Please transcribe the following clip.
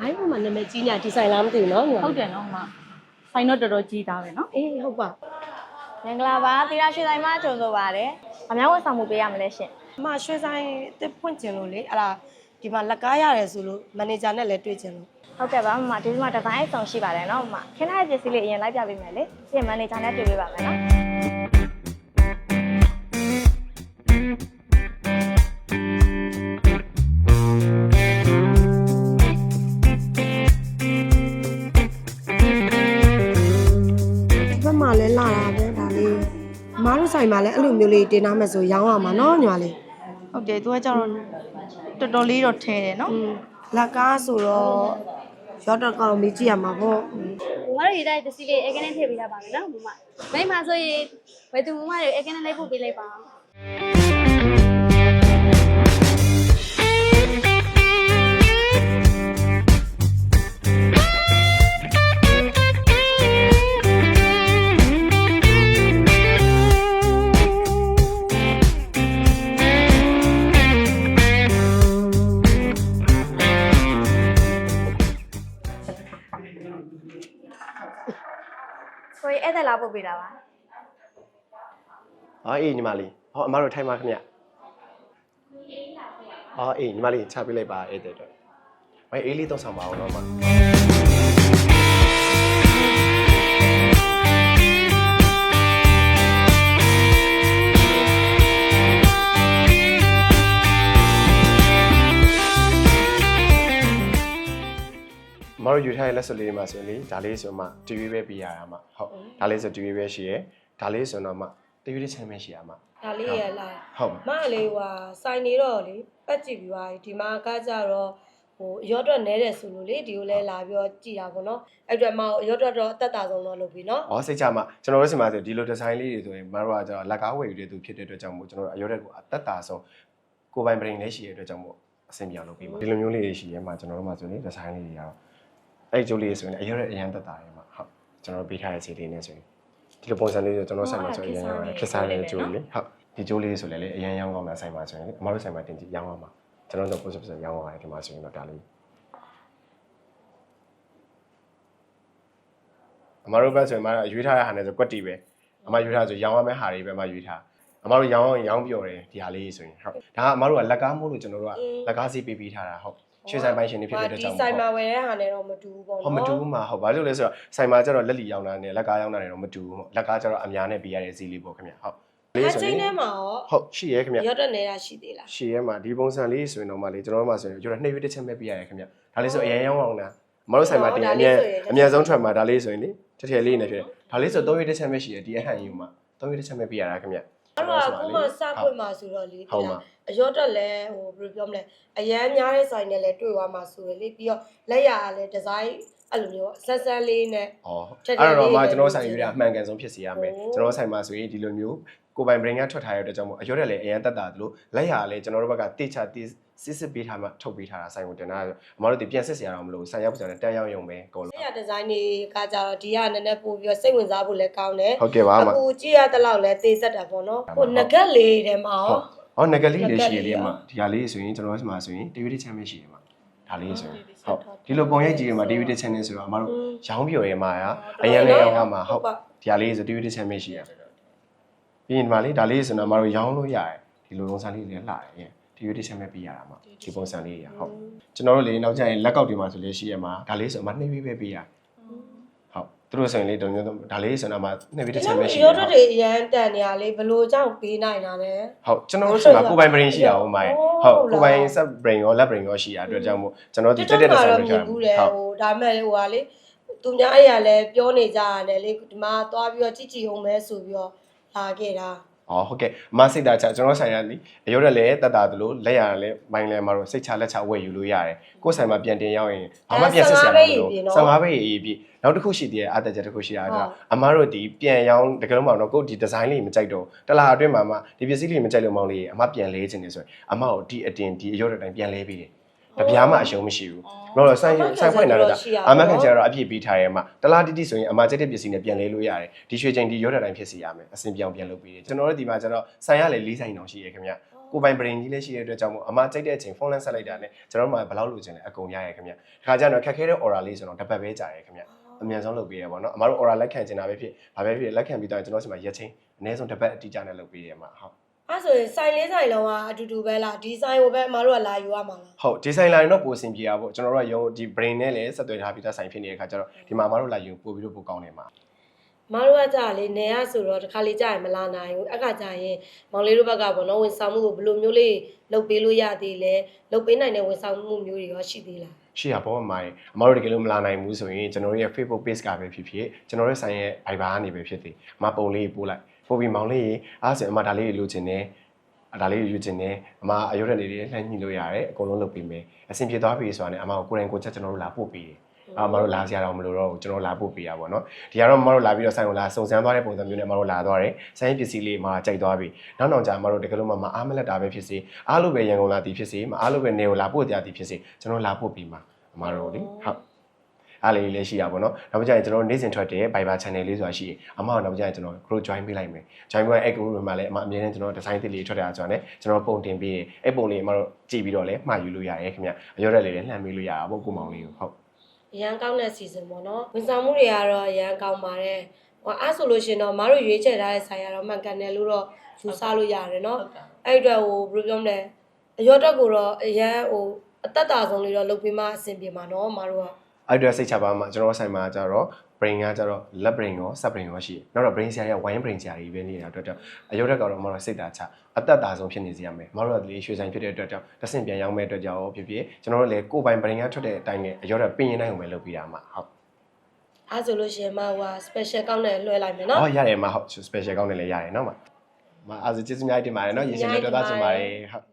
ဘိုင်းပေါ်မှာနာမည်ကြီးညာဒီဇိုင်လားမသိဘူးနော်ညီမဟုတ်တယ်နော်မဆိုင်တော့တော်တော်ကြီးတာပဲနော်အေးဟုတ်ပါမင်္ဂလာပါသီရာရွှေဆိုင်မှာကြုံဆိုပါတယ်။အများဝန်ဆောင်မှုပေးရမလဲရှင်အမရွှေဆိုင်တစ်ဖွင့်ကျင်လို့လေအဲ့ဒါဒီမှာလက်ကားရတယ်ဆိုလို့မန်နေဂျာနဲ့လည်းတွေ့ကျင်လို့။ဟုတ်ကဲ့ပါမမဒီမှာဒီဇိုင်းအဆောင်ရှိပါတယ်နော်မမခင်းထားတဲ့ပစ္စည်းလေးအရင်လိုက်ပြပေးမယ်လေ။ပြင်မန်နေဂျာနဲ့တွေ့ပေးပါမယ်နော် ဆိုင်မှာလည်းအဲ့လိုမျိုးလေးတင်ထားမယ်ဆိုရောင်းရမှာနော်ညီမလေးဟုတ်တယ်သူကကျတော့တော်တော်လေးတော့ထဲတယ်နော်อืมလက်ကားဆိုတော့ရော့တော့ကောင်မကြည့်ရမှာပေါ့မမတို့ရေးတဲ့ပစ္စည်းလေးအဲကနေထည့်ပေးရပါမယ်နော်မမမိမဆိုရင်ဝယ်သူမမတွေအဲကနေလိုက်ပို့ပေးလိုက်ပါအောင်။ ကိုကြီးဧည့်သည်လာပို့ပေးတာပါအော်အေးညီမလေးဟောအမတို့ထိုင်ပါခင်ဗျအော်အေးညီမလေးချပေးလိုက်ပါအဲ့တဲ့တော့ဝိုင်းအေးလေးတော့ဆောင်ပါအောင်တော့မ မတို့ယူထားတဲ့လက်စွပ်လေးတွေမှာဆိုရင်လေဒါလေးဆိုမှ TV ပဲပြရတာမှာဟုတ်ဒါလေးဆို TV ပဲရှိရယ်ဒါလေးဆိုတော့မှ TV တစ်ချက်ပဲရှိရမှာဒါလေးရလာဟုတ်မလေးဟွာစိုင်းနေတော့လေပတ်ကြည့်ပြီးသွားပြီဒီမှာကကြတော့ဟိုရော့တော့နဲတယ်ဆိုလို့လေဒီကိုလဲလာပြီးတော့ကြည်တာပေါ့နော်အဲ့အတွက်မရော့တော့တော့အသက်တာဆုံးတော့လုပ်ပြီနော်။အော်စိတ်ချမှာကျွန်တော်တို့ဆီမှာဆိုဒီလိုဒီဇိုင်းလေးတွေဆိုရင်မတို့ကကျတော့လက်ကားဝယ်ယူတဲ့သူဖြစ်တဲ့အတွက်ကြောင့်မို့ကျွန်တော်တို့အရောတဲ့ကိုအသက်တာဆုံးကိုယ်ပိုင်ပရင်လေးရှိတဲ့အတွက်ကြောင့်မို့အဆင်ပြေအောင်လုပ်ပြီးမှာဒီလိုမျိုးလေးတွေရှိရဲမှာကျွန်တော်တို့မှာဆိုရင်ဒီဇိုင်းလေးတွေကတော့ အဲ့ဒီကျိုးလေးတွေဆိုရင်အရောတဲ့အရန်သက်တာရဲမှာဟုတ်ကျွန်တော်တို့ပေးထားတဲ့စီလေးနဲ့ဆိုရင်ဒီလိုပုံစံလေးဆိုကျွန်တော်ဆိုင်မှာဆိုရင်အရန်ရောခက်စားတဲ့ကျိုးလေးဟုတ်ဒီကျိုးလေးဆိုလည်းလေအရန်ရောင်းကောင်းတာဆိုင်မှာဆိုရင်လေအမတို့ဆိုင်မှာတင်ကြည့်ရောင်းအောင်ပါကျွန်တော်တို့ပုံစံပုံစံရောင်းအောင်ရတယ်ဒီမှာဆိုရင်တော့ဒါလေးအမတို့ဘက်ဆိုရင်မရွေးထားတဲ့ဟာနဲ့ဆိုကွက်တီပဲအမရွေးထားဆိုရောင်းရမယ့်ဟာတွေပဲမရွေးထားအမတို့ရောင်းအောင်ရောင်းပြော်တယ်ဒီဟာလေးဆိုရင်ဟုတ်ဒါကအမတို့ကလက်ကားမို့လို့ကျွန်တော်တို့ကလက်ကားစီးပေးပေးထားတာဟုတ် ရွှေဆိုင်ပိုင်းရှင်တွေဖြစ်တဲ့အတွက်ဒီကြောင့်ဆိုင်မှာဝယ်တဲ့ဟာနဲ့တော့မတူဘူးပေါ့နော်ဟုတ်မတူဘူးမှာဟုတ်ဘာလို့လဲဆိုတော့ဆိုင်မှာကျတော့လက်လီရောင်းတာနဲ့လက်ကားရောင်းတာနဲ့တော့မတူဘူးဟုတ်လက်ကားကျတော့အများနဲ့ပေးရတဲ့ဈေးလေးပေါ့ခင်ဗျဟုတ်အဲ့ချိန်ထဲမှာရောဟုတ်ရှိရဲခင်ဗျရော့တော့နေတာရှိသေးလားရှိရဲမှာဒီပုံစံလေးဆိုရင်တော့မှလေကျွန်တော်တို့မှဆိုရင်ကျွန်တော်နှိပ်ရွေးတစ်ချက်ပဲပေးရတယ်ခင်ဗျဒါလေးဆိုအရင်ရောင်းအောင်လားမတို့ဆိုင်မှာတင်အမြန်အမြန်ဆုံးထွက်မှာဒါလေးဆိုရင်လေတထည်လေးနေဖြစ်တယ်ဒါလေးဆို3ရွေးတစ်ချက်ပဲရှိရဒီအဟန်ယူမှာ3ရွေးတစ်ချက်ပဲပေးရတာခင်ဗျ အဲ့တော့အခုမှစခွင့်မှာဆိုတော့လေဟုတ်ပါအရော့တော့လဲဟိုဘယ်လိုပြောမလဲအရန်များတဲ့ဆိုင်နဲ့လဲတွေ့သွားမှာဆိုရလေပြီးတော့လက်ရကလည်းဒီဇိုင်းအဲ့လိုမျိုးဆက်ဆက်လေးနဲ့။အော်အဲ့တော့မှကျွန်တော်ဆိုင်ယူရအမှန်ကန်ဆုံးဖြစ်စီရမယ်။ကျွန်တော်ဆိုင်မှာဆိုရင်ဒီလိုမျိုး ကိုပိုင် brain ကထွက်ထားရတဲ့ကြောင့်မို့အရော့တယ်လည်းအရင်တက်တာသလိုလက်ရလည်းကျွန်တော်တို့ဘက်ကတိချတိစစ်စစ်ပေးထားမှထုတ်ပေးထားတာဆိုင်ကိုတင်တာအမတို့ဒီပြန်စစ်စရာတော့မလိုဆိုင်ရောက်ပြန်တန်းရောက်ရုံပဲကောလို့လက်ရဒီဇိုင်းတွေကကြတော့ဒီကနည်းနည်းပို့ပြီးတော့စိတ်ဝင်စားဖို့လည်းကောင်းတယ်ဟုတ်ကဲ့ပါအမအခုကြည့်ရတဲ့လောက်လဲသေးသက်တာပေါ့နော်ဟိုငကက်လေးထဲမှာဟုရောတ်ဟောငကလေးလေးရှိရလေးအမဒီဟာလေးဆိုရင်ကျွန်တော်ဆီမှာဆိုရင် TV တစ်ချမ်းပဲရှိရမှာဒါလေးဆိုရင်ဟုတ်ဒီလိုပုံရိပ်ကြည့်ရမှာ TV တစ်ချမ်းနေဆိုတော့အမတို့ရောင်းပြော်ရမှာအရင်လည်းရောင်းရမှာဟုတ်ဒီဟာလေးဆို TV တစ်ချမ်းပဲရှိရ ပြီးရင်ဒီမှာလေးဒါလေးဆိုတော့အမတို့ရောင်းလို့ရတယ်ဒီလိုပုံစံလေးလည်းလှတယ်ဒီရွေးတစ်ချက်ပဲပေးရတာမှာဒီပုံစံလေးရဟုတ်ကျွန်တော်တို့လေနောက်ကျရင်လက်ကောက်တွေမှာဆိုလေရှိရမှာဒါလေးဆိုအမနှိပ်ပြီးပဲပေးရဟုတ်သူတို့ဆိုရင်လေတော်တော်ဒါလေးဆိုတော့အမနှိပ်ပြီးတစ်ချက်ပဲရှိရရော့တော့တွေအရန်တန်နေရလေဘလို့ကြောင့်ပေးနိုင်တာလဲဟုတ်ကျွန်တော်တို့ရှိမှာကိုယ်ပိုင် brain ရှိတာဟုတ်မိုင်းဟုတ်ကိုယ်ပိုင် sub brain ရော lab brain ရောရှိတာအတွက်ကြောင့်မို့ကျွန်တော်ဒီတက်တဲ့ design တော့တွေမြကြာင်ဘူးလေဟုတ်ဟိုဒါမဲ့ဟိုဟာလေသူများအဲ့ရလဲပြောနေကြရတယ်လေဒီမှာသွားပြီးတော့ကြည့်ကြည့်အောင်မဲဆိုပြီးတော့ လာခဲ့တာอ๋อဟုတ်ကဲ့အမစိတ်သားချကျွန်တော်ဆိုင်ရလीအရောတက်လည်းတက်တာသလိုလက်ရလည်းမိုင်းလည်းမတော့စိတ်ချလက်ချဝယ်ယူလို့ရတယ်ကိုယ်ဆိုင်မှာပြန်တင်ရောက်ရင်ဘာမှပြန်စစ်စရာမလို15ပဲရေးပြီနောက်တစ်ခုရှိသေးတယ်အတက်ချက်တစ်ခုရှိတာကအမတို့ဒီပြန်ရောင်းတကယ်လို့မတော့ကိုဒီဒီဇိုင်းလေးမကြိုက်တော့တလားအတွင်းမှာမှဒီပစ္စည်းလေးမကြိုက်လို့မောင်းလေးအမပြန်လဲခြင်းနေဆိုရင်အမကိုဒီအတင်ဒီအရောတက်တိုင်းပြန်လဲပြီးတယ် တပြားမှအရှုံးမရှိဘူး။တော့ဆိုင်ဆိုင်ဖွင့်လာတော့အမခံကျတော့အပြည့်ပေးထားရဲမှာတလားတိတိဆိုရင်အမကျက်တဲ့ပစ္စည်းနဲ့ပြန်လဲလို့ရတယ်။ဒီရွှေချိန်ဒီရောတက်တိုင်းဖြစ်စီရမယ်။အစင်ပြောင်းပြန်လုပ်ပေးတယ်။ကျွန်တော်တို့ဒီမှာကျတော့ဆိုင်ရလေ၄ဆိုင်တောင်ရှိရဲခင်ဗျ။ဟကိုယ်ပိုင် brain ကြီးလည်းရှိတဲ့အတွက်ကြောင့်မို့အမကြိုက်တဲ့အချိန်ဖုန်းလန်းဆက်လိုက်တာနဲ့ကျွန်တော်တို့မှဘယ်လောက်လိုချင်လဲအကုန်ရရဲခင်ဗျ။ခါကျတော့ခက်ခဲတဲ့ aura လေးဆိုတော့တစ်ပတ်ပဲကြာရဲခင်ဗျ။အမြန်ဆုံးလုပ်ပေးရပါတော့။အမတို့ aura လက်ခံချင်တာပဲဖြစ်ဘာပဲဖြစ်လက်ခံပြီးတော့ကျွန်တော်စီမှာရက်ချင်းအနည်းဆုံးတစ်ပတ်အတိအကျနဲ့လုပ်ပေးရမှာဟုတ် အဲ့ဆိုရင်ဆိုင်လေးဆိုင်လုံးကအတူတူပဲလားဒီဆိုင်ကိုပဲအမတို့ကလာယူရမှာလားဟုတ်ဒီဆိုင်လာရင်တော့ပိုအဆင်ပြေတာပေါ့ကျွန်တော်တို့ကရုံဒီ brain နဲ့လည်းဆက်သွယ်ထားပြီးသားဆိုင်ဖြစ်နေတဲ့ခါကျတော့ဒီမှာအမတို့လာယူပို့ပြီးတော့ပိုကောင်းနေမှာမတို့ကကြာလေနေရဆိုတော့တခါလေကြာရင်မလာနိုင်ဘူးအခါကြာရင်မောင်လေးတို့ဘက်ကပေါ့နော်ဝန်ဆောင်မှုကိုဘယ်လိုမျိုးလေးလုပ်ပေးလို့ရသေးလဲလုပ်ပေးနိုင်တဲ့ဝန်ဆောင်မှုမျိုးတွေရောရှိသေးလားရှိရပေါ့အမကြီးအမတို့တကယ်လို့မလာနိုင်ဘူးဆိုရင်ကျွန်တော်တို့ရဲ့ Facebook page ကပဲဖြစ်ဖြစ်ကျွန်တော်တို့ဆိုင်ရဲ့ Viber ကနေပဲဖြစ်ဖြစ်အမပုံလေးပို့လိုက် ပို့ပြီးမောင်လေးအားဆိုအမဒါလေးလိုချင်တယ်ဒါလေးယူချင်တယ်အမအရုပ်ရက်လေးတွေလှမ်းညှိလို့ရတယ်အကုန်လုံးလုပ်ပေးမယ်အဆင်ပြေသွားပြီဆိုတာနဲ့အမကိုကိုယ်တိုင်ကိုယ်ချက်ကျွန်တော်တို့လာပို့ပေးတယ်အမတို့လာစရာတော့မလိုတော့ဘူးကျွန်တော်လာပို့ပေးရပါတော့ဒီကတော့မတို့လာပြီးတော့ဆိုင်ကိုလာစုံစမ်းသွားတဲ့ပုံစံမျိုးနဲ့မတို့လာသွားတယ်ဆိုင်ပစ္စည်းလေးမှာကြိုက်သွားပြီနောက်နောက်ကျမတို့တကယ်လို့မမအားမလက်တာပဲဖြစ်စေအားလို့ပဲရန်ကုန်လာသည်ဖြစ်စေမအားလို့ပဲနေကိုလာပို့တရားသည်ဖြစ်စေကျွန်တော်လာပို့ပြီးမှာအမတို့လေဟုတ် အားလေးလည်းရှိတာပေါ့နော်နောက်ကြရင်ကျွန်တော်နေ့စဉ်ထွက်တဲ့ Viber channel လေးဆိုတာရှိရင်အမကနောက်ကြရင်ကျွန်တော် group join ပေးလိုက်မယ် join ပေးအဲ့ group မှာလည်းအမအမြဲတမ်းကျွန်တော် design တစ်လေးထွက်တာဆိုတော့ねကျွန်တော်ပုံတင်ပြီးရင်အဲ့ပုံလေးအမတို့ကြည့်ပြီးတော့လည်းမှာယူလို့ရတယ်ခင်ဗျအရော့ရက်လေးလည်းလှမ်းပေးလို့ရတာပေါ့ကိုမောင်လေးကိုဟုတ်အရန်ကောင်းတဲ့ season ပေါ့နော်ဝန်ဆောင်မှုတွေကတော့အရန်ကောင်းပါတယ်ဟိုအဲ့ဆိုလို့ရှင်တော့မတို့ရွေးချယ်ထားတဲ့ဆိုင်ကတော့မှန်ကန်တယ်လို့တော့ယူဆလို့ရတယ်နော်အဲ့အတွက်ဟိုဘယ်လိုပြောမလဲအရောတက်ကိုတော့အရန်ဟိုအသက်တာဆုံးလေးတော့လုပ်ပြီးမှအဆင်ပြေမှာနော်မတို့က အဲ့အတွက်စိတ်ချပါမှာကျွန်တော်ဆိုင်မှာကျတော့ brain ကကျတော့ left brain ရော sub brain ရောရှိတယ်နောက်တော့ brain ဆရာရဲ့ wine brain ဆရာကြီးပဲနေတာအတွက်ကြောင့်အယုတ်တက်ကတော့မတော်စိတ်သာချအသက်တာဆုံးဖြစ်နေစီရမယ်မတော်တို့လေရွှေဆိုင်ဖြစ်တဲ့အတွက်ကြောင့်တစ်ဆင့်ပြန်ရောက်မဲ့အတွက်ကြောင့်ဖြစ်ဖြစ်ကျွန်တော်တို့လည်းကိုယ်ပိုင် brain ကထွက်တဲ့အတိုင်းနဲ့အယုတ်တက်ပင်ရင်တိုင်းကိုပဲလုပ်ပြရမှာဟုတ်အဲ့ဆိုလို့ရှင်မဟိုဟာ special ကောင်းတယ်လွှဲလိုက်မယ်နော်ဟောရတယ်မဟုတ် special ကောင်းတယ်လည်းရတယ်နော်မမအားစကျေးဇူးများတင်ပါတယ်နော်ရေရှင်လည်းတော်သားချင်ပါတယ်ဟုတ်